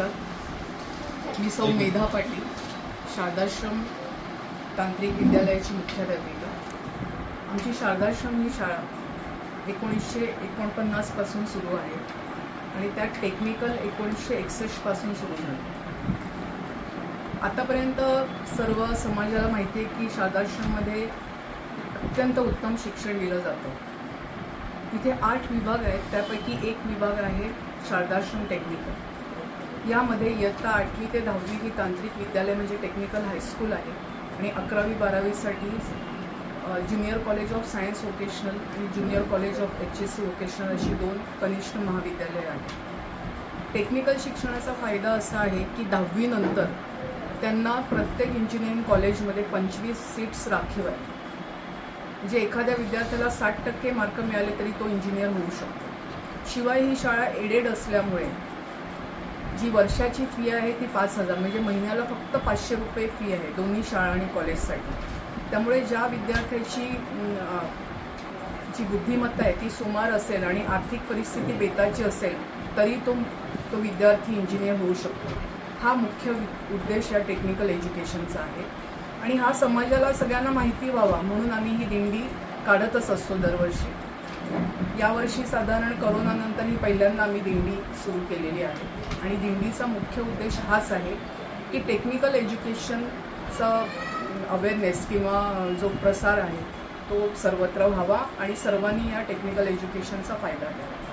नमस्कार. मी सौ मेधा पाटील शारदाश्रम तांत्रिक विद्यालयाची मुख्याध्यापिका. आमची शारदाश्रम ही शाळा एकोणीसशे एकोणपन्नासपासून सुरू आहे आणि त्यात टेक्निकल एकोणीसशे एकसष्टपासून सुरू झाले. आतापर्यंत सर्व समाजाला माहिती आहे की शारदाश्रममध्ये अत्यंत उत्तम शिक्षण दिलं जातं. तिथे आठ विभाग आहेत त्यापैकी एक विभाग आहे शारदाश्रम टेक्निकल यामध्ये इयत्ता आठवी ते दहावी ही तांत्रिक विद्यालय म्हणजे टेक्निकल हायस्कूल आहे. आणि अकरावी बारावीसाठी junior college of science vocational आणि junior college of H S C vocational अशी दोन कनिष्ठ महाविद्यालये आहेत. टेक्निकल शिक्षणाचा फायदा असा आहे की दहावीनंतर त्यांना प्रत्येक इंजिनिअरिंग कॉलेजमध्ये पंचवीस सीट्स राखीव आहेत. म्हणजे एखाद्या विद्यार्थ्याला साठ टक्के मार्क मिळाले तरी तो इंजिनियर होऊ शकतो. शिवाय ही शाळा एडेड असल्यामुळे जी वर्षाची फी आहे ती पाच हजार म्हणजे महिन्याला फक्त पाचशे रुपये फी आहे दोन्ही शाळा आणि कॉलेजसाठी त्यामुळे ज्या विद्यार्थ्याची जी बुद्धिमत्ता आहे ती सुमार असेल आणि आर्थिक परिस्थिती बेताची असेल तरी तो तो विद्यार्थी इंजिनियर होऊ शकतो. हा मुख्य उद्देश या टेक्निकल एज्युकेशनचा आहे. आणि हा समाजाला सगळ्यांना माहिती व्हावा म्हणून आम्ही ही दिंडी काढतच असतो दरवर्षी. यावर्षी साधारण करोनानंतर ही पहिल्यांदा आम्ही दिंडी सुरू केलेली आहे. आणि दिंडीचा मुख्य उद्देश हाच आहे की टेक्निकल एज्युकेशनचा अवेअरनेस किंवा जो प्रसार आहे तो सर्वत्र व्हावा आणि सर्वांनी या टेक्निकल एज्युकेशनचा फायदा घ्यावा.